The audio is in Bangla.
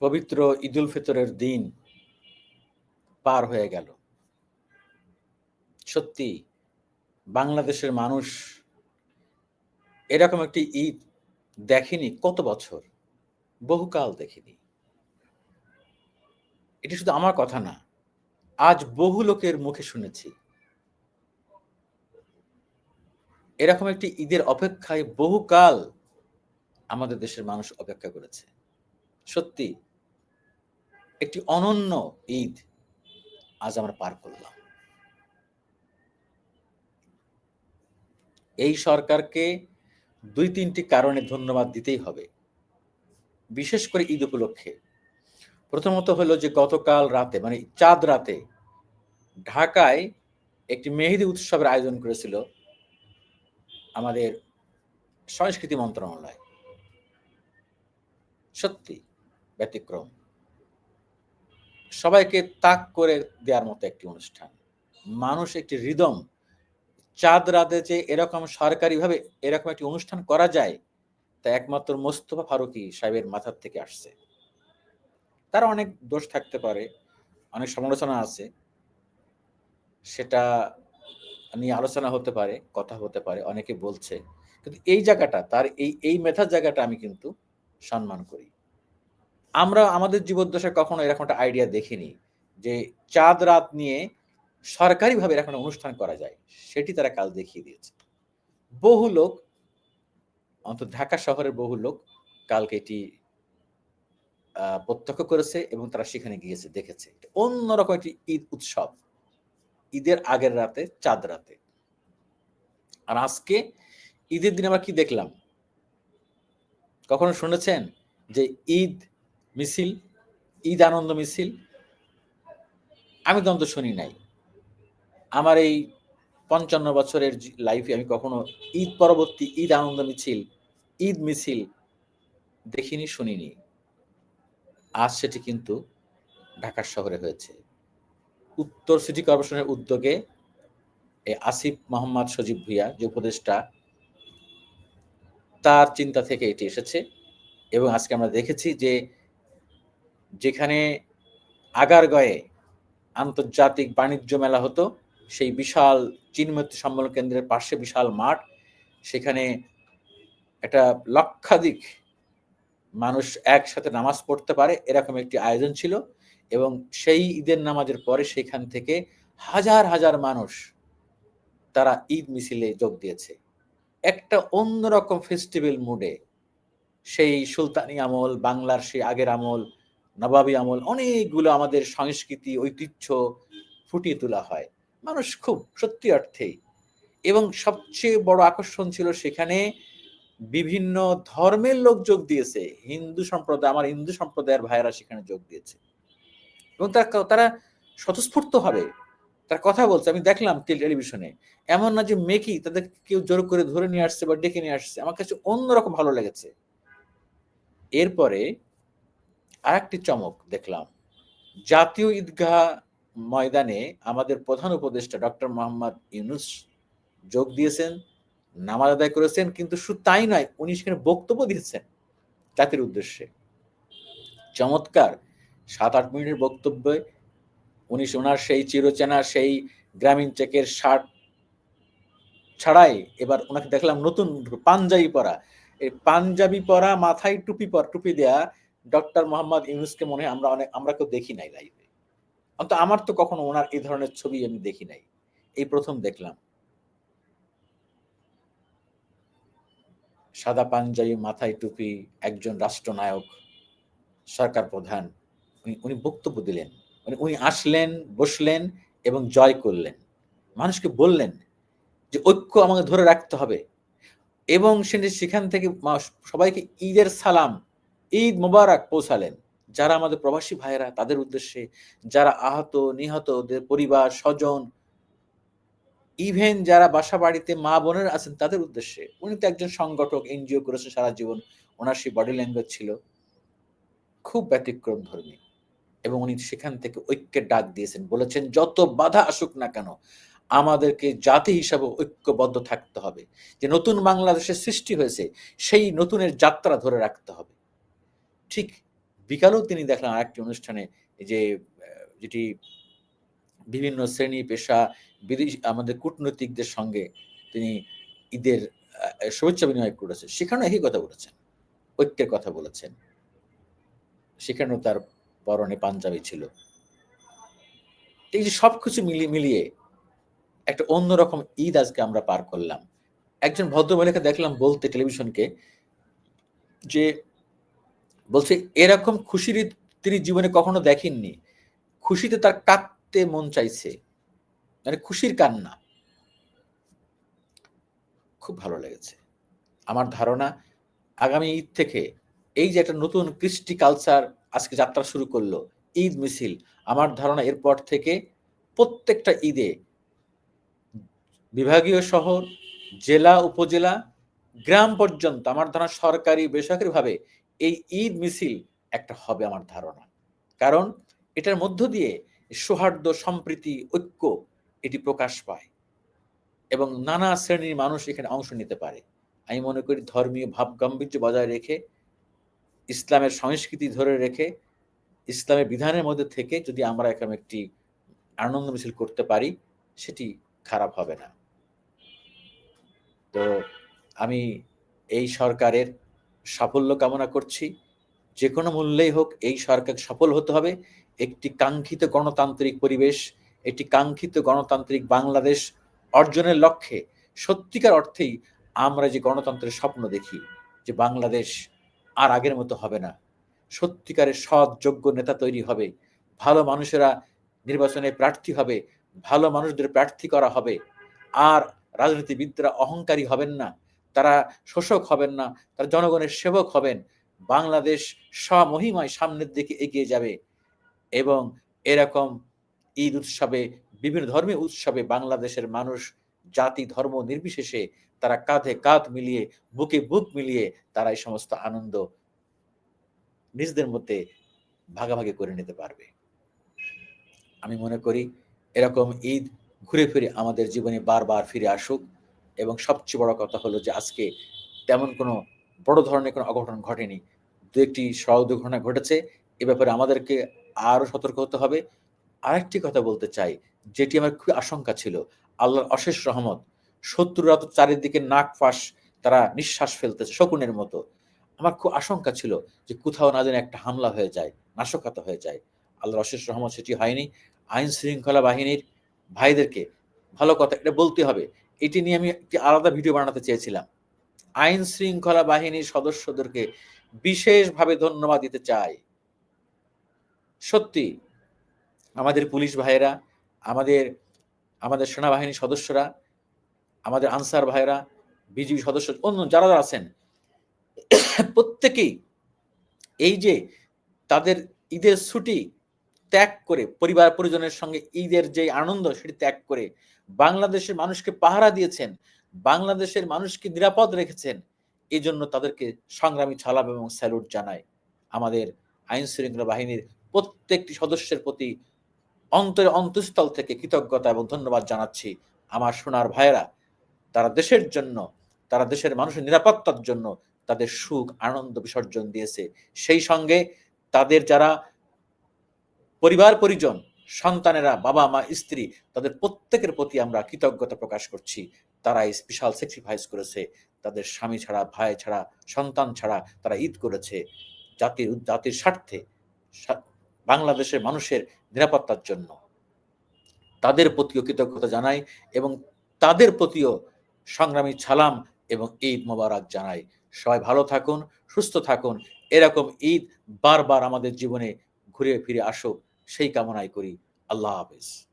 পবিত্র ঈদুল ফিতরের দিন পার হয়ে গেল। সত্যি, বাংলাদেশের মানুষ এরকম একটি ঈদ দেখেনি কত বছর? বহুকাল দেখিনি। এটি শুধু আমার কথা না, আজ বহু লোকের মুখে শুনেছি। এরকম একটি ঈদের অপেক্ষায় বহুকাল আমাদের দেশের মানুষ অপেক্ষা করেছে। সত্যি একটি অনন্য ঈদ আজ আমরা পার করলাম। এই সরকারকে দুই তিনটি কারণে ধন্যবাদ দিতেই হবে। বিশেষ করে ঈদ উপলক্ষে। প্রথমত হলো যে গতকাল রাতে মানে চাঁদ রাতে ঢাকায় একটি মেহেদি উৎসবের আয়োজন করেছিল আমাদের সংস্কৃতি মন্ত্রণালয়। সত্যি, ব্যতিক্রম। সবাইকে তাক করে দেওয়ার মতো একটি অনুষ্ঠান। মানুষ একটি হৃদম চাঁদ রাতে যে এরকম সরকারিভাবে এরকম একটি অনুষ্ঠান করা যায়, তা একমাত্র মোস্তফা ফারুকি সাহেবের মাথার থেকে আসছে। তার অনেক দোষ থাকতে পারে, অনেক সমালোচনা আছে। সেটা নিয়ে আলোচনা হতে পারে, কথা হতে পারে, অনেকে বলছে। কিন্তু এই জায়গাটা, তার এই এই মেধার জায়গাটা আমি কিন্তু সম্মান করি। আমরা আমাদের জীবদ্দশায় কখনো এরকম একটা আইডিয়া দেখিনি যে চাঁদ রাত নিয়ে সরকারিভাবে এরকম অনুষ্ঠান করা যায়। সেটি তারা কাল দেখিয়ে দিয়েছে। বহু লোক, অন্তত ঢাকা শহরের বহু লোক কালকে এটি প্রত্যক্ষ করেছে এবং তারা সেখানে গিয়েছে, দেখেছে। অন্যরকম একটি ঈদ উৎসব। ঈদের আগের রাতে, চাঁদ রাতে। আর আজকে ঈদের দিন আমরা কি দেখলাম? কখনো শুনেছেন যে ঈদ মিছিল, ঈদ আনন্দ মিছিল, আমি তো শুনি নাই। আমার এই পঞ্চান্ন বছরের লাইফে আমি কখনো ঈদ পরবর্তী ঈদ আনন্দ মিছিল, ঈদ মিছিল দেখিনি, শুনিনি। আজ সেটি কিন্তু ঢাকার শহরে হয়েছে। উত্তর সিটি কর্পোরেশনের উদ্যোগে আসিফ মোহাম্মদ সজীব ভুইয়া, যে উপদেষ্টা, তার চিন্তা থেকে এটি এসেছে এবং আজকে আমরা দেখেছি যে যেখানে আগারগয়ে আন্তর্জাতিক বাণিজ্য মেলা হতো, সেই বিশাল চিনমৈত্রী সম্মেলন কেন্দ্রের পাশে বিশাল মাঠ। সেখানে একটা লক্ষাধিক মানুষ একসাথে নামাজ পড়তে পারে, এরকম একটি আয়োজন ছিল এবং সেই ঈদের নামাজের পরে সেখান থেকে হাজার হাজার মানুষ তারা ঈদ মিছিলে যোগ দিয়েছে। একটা অন্যরকম ফেস্টিভ্যাল মুডে সেই সুলতানি আমল, বাংলার সেই আগের আমল নবাবী আমল অনেকগুলো আমাদের সংস্কৃতি, ঐতিহ্য ফুটিয়ে তোলা হয়। মানুষ খুব সত্যি অর্থেই। এবং সবচেয়ে বড় আকর্ষণ ছিল সেখানে বিভিন্ন ধর্মের লোক যোগ দিয়েছে। হিন্দু সম্প্রদায়, আমার হিন্দু সম্প্রদায়ের ভাইয়েরা সেখানে যোগ দিয়েছে। এবং তারা তারা স্বতঃস্ফূর্ত হবে। তার কথা বলছে, আমি দেখলাম টেলিভিশনে। এমন না যে মেকি তাদের কেউ জোর করে ধরে নিয়ে আসছে বা ডেকে নিয়ে আসছে। আমার কাছে অন্যরকম ভালো লেগেছে। এরপরে আরেকটি চমক দেখলাম। জাতীয় ঈদগাহ ময়দানে আমাদের প্রধান উপদেষ্টা ডক্টর মোহাম্মদ ইউনুস যোগ দিয়েছেন, নামাজ আদায় করেছেন, কিন্তু শুধু তাই নয়, উনি সেখানে বক্তব্য দিয়েছেন জাতির উদ্দেশ্যে। চমৎকার সাত আট মিনিটের বক্তব্যে উনি ওনার সেই চিরচেনা, সেই গ্রামীণ চেকের শার্ট ছাড়াই এবার ওনাকে দেখলাম নতুন পাঞ্জাবি পরা। এই পাঞ্জাবি পরা, মাথায় টুপি পর, টুপি দেয়া ডক্টর মোহাম্মদ ইউনুসকে মনে হয় আমরা অনেক আমরা কেউ দেখি নাই লাইভে অন্ত আমার তো কখনো ওনার এই ধরনের ছবি আমি দেখি নাই। এই প্রথম দেখলাম। সাদা পাঞ্জাবি, মাথায় টুপি, একজন রাষ্ট্রনায়ক, সরকার প্রধান, উনি উনি বক্তব্য দিলেন। মানে উনি আসলেন, বসলেন এবং জয় করলেন। মানুষকে বললেন যে ঐক্য আমাকে ধরে রাখতে হবে। এবং সেখান থেকে সবাইকে ঈদের সালাম ঈদ মোবারক পৌঁছালেন। যারা আমাদের প্রবাসী ভাইয়েরা, তাদের উদ্দেশ্যে যারা আহত নিহত ওদের পরিবার, স্বজন ইভেন যারা বাসা বাড়িতে মা বোনের আছেন, তাদের উদ্দেশ্যে উনি তো একজন সংগঠক, এনজিও করেছেন সারা জীবন, ওনার সেই বডি ল্যাঙ্গুয়েজ ছিল খুব ব্যতিক্রম ধর্মী এবং উনি সেখান থেকে ঐক্যের ডাক দিয়েছেন, বলেছেন, যত বাধা আসুক না কেন, আমাদেরকে জাতি হিসাবে ঐক্যবদ্ধ থাকতে হবে। যে নতুন বাংলাদেশের সৃষ্টি হয়েছে, সেই নতুনের যাত্রা ধরে রাখতে হবে। ঠিক বিকালেও তিনি দেখলাম আরেকটি অনুষ্ঠানে যে যেটি বিভিন্ন শ্রেণি, পেশা, বিদেশি, আমাদের কূটনৈতিকদের সঙ্গে তিনি ঈদের শুভেচ্ছা বিনিময় করেছে সেখানেও একই কথা বলেছেন, ঐক্যের কথা বলেছেন। সেখানেও তার পরনে পাঞ্জাবি ছিল। এই যে সব কিছু মিলিয়ে মিলিয়ে একটা অন্যরকম ঈদ আজকে আমরা পার করলাম। একজন ভদ্রমহিলাকে দেখলাম বলতে টেলিভিশনকে যে বলছে, এরকম খুশির তিনি জীবনে কখনো দেখেননি। খুশিতে তার কাঁদতে মন চাইছে। মানে খুশির কান্না। খুব ভালো লেগেছে। আমার ধারণা, আগামী ঈদ থেকে এই যে একটা নতুন কৃষ্টি কালচার আজকে যাত্রা শুরু করল, ঈদ মিছিল, আমার ধারণা এরপর থেকে প্রত্যেকটা ঈদে বিভাগীয় শহর, জেলা, উপজেলা, গ্রাম পর্যন্ত, আমার ধারণা সরকারি, বেসরকারিভাবে এই ঈদ মিছিল একটা হবে আমার ধারণা। কারণ এটার মধ্য দিয়ে সৌহার্দ্য, সম্প্রীতি, ঐক্য এটি প্রকাশ পায় এবং নানা শ্রেণির মানুষ এখানে অংশ নিতে পারে। আমি মনে করি ধর্মীয় ভাব গাম্ভীর্য বজায় রেখে, ইসলামের সংস্কৃতি ধরে রেখে, ইসলামের বিধানের মধ্যে থেকে যদি আমরা এখানে একটি আনন্দ মিছিল করতে পারি, সেটি খারাপ হবে না। তো আমি এই সরকারের সাফল্য কামনা করছি। যে কোনো মূল্যেই হোক এই সরকার সফল হতে হবে। একটি কাঙ্ক্ষিত গণতান্ত্রিক পরিবেশ, একটি কাঙ্ক্ষিত গণতান্ত্রিক বাংলাদেশ অর্জনের লক্ষ্যে সত্যিকার অর্থেই আমরা যে গণতন্ত্রের স্বপ্ন দেখি, যে বাংলাদেশ আর আগের মতো হবে না। সত্যিকারের সৎ, যোগ্য নেতা তৈরি হবে, ভালো মানুষেরা নির্বাচনে প্রার্থী হবে, ভালো মানুষদের প্রার্থী করা হবে, আর রাজনীতিবিদরা অহংকারী হবেন না। তারা শোষক হবেন না, তারা জনগণের সেবক হবেন। বাংলাদেশ স্বমহিমায় সামনের দিকে এগিয়ে যাবে এবং এরকম ঈদ উৎসবে, বিভিন্ন ধর্মীয় উৎসবে বাংলাদেশের মানুষ, জাতি, ধর্ম নির্বিশেষে তারা কাঁধে কাঁধ মিলিয়ে, বুকে বুক মিলিয়ে তারা এই সমস্ত আনন্দ নিজেদের মধ্যে ভাগাভাগি করে নিতে পারবে। আমি মনে করি এরকম ঈদ ঘুরে ফিরে আমাদের জীবনে বারবার ফিরে আসুক। এবং সবচেয়ে বড় কথা হলো যে আজকে তেমন কোনো বড় ধরনের কোনো অঘটন ঘটেনি। দু একটি সড়ক দুর্ঘটনা ঘটেছে, এ ব্যাপারে আমাদেরকে আরও সতর্ক হতে হবে। আরেকটি কথা বলতে চাই, যেটি আমার খুব আশঙ্কা ছিল, আল্লাহর অশেষ রহমত, শত্রুরা তো চারিদিকে নাক ফাঁস, তারা নিঃশ্বাস ফেলতেছে শকুনের মতো। আমার খুব আশঙ্কা ছিল যে কোথাও না যেন একটা হামলা হয়ে যায়, নাশকতা হয়ে যায়। আল্লাহর অশেষ রহমত সেটি হয়নি। আইন শৃঙ্খলা বাহিনীর ভাইদেরকে ভালো কথা এটা বলতে হবে এটি নিয়ে আমি একটি আলাদা ভিডিও বানাতে চেয়েছিলাম। আইন শৃঙ্খলা বাহিনীর সদস্যদেরকে বিশেষভাবে ধন্যবাদ দিতে চাই। সত্যি, আমাদের পুলিশ ভাইয়েরা, আমাদের আমাদের সেনাবাহিনীর সদস্যরা, আমাদের আনসার ভাইয়েরা, বিজিবি সদস্য, অন্য যারা যারা আছেন, প্রত্যেকেই এই যে তাদের ঈদের ছুটি ত্যাগ করে পরিবার পরিজনের সঙ্গে ঈদের যে আনন্দ, সেটি ত্যাগ করে বাংলাদেশের মানুষকে পাহারা দিয়েছেন, বাংলাদেশের মানুষকে নিরাপদ রেখেছেন এই জন্য তাদেরকে সংগ্রামী ছালাম এবং স্যালুট জানায় আমাদের আইন শৃঙ্খলা বাহিনীর প্রত্যেকটি সদস্যের প্রতি অন্তরে অন্তঃস্থল থেকে কৃতজ্ঞতা এবং ধন্যবাদ জানাচ্ছি আমার সোনার ভাইয়েরা। তারা দেশের জন্য, তারা দেশের মানুষের নিরাপত্তার জন্য তাদের সুখ, আনন্দ বিসর্জন দিয়েছে। সেই সঙ্গে তাদের যারা পরিবার পরিজন সন্তানেরা বাবা মা স্ত্রী, তাদের প্রত্যেকের প্রতি আমরা কৃতজ্ঞতা প্রকাশ করছি। তারা এই স্পেশাল স্যাক্রিফাইস করেছে। তাদের স্বামী ছাড়া, ভাই ছাড়া, সন্তান ছাড়া তারা ঈদ করেছে। জাতির জাতির স্বার্থে বাংলাদেশের মানুষের নিরাপত্তার জন্য। তাদের প্রতিও কৃতজ্ঞতা জানাই এবং তাদের প্রতিও সংগ্রামী ছালাম এবং ঈদ মোবারক জানাই। সবাই ভালো থাকুন, সুস্থ থাকুন। এরকম ঈদ বারবার আমাদের জীবনে ঘুরে ফিরে আসুক। সেই কামনাই করি। আল্লাহ হাফিজ।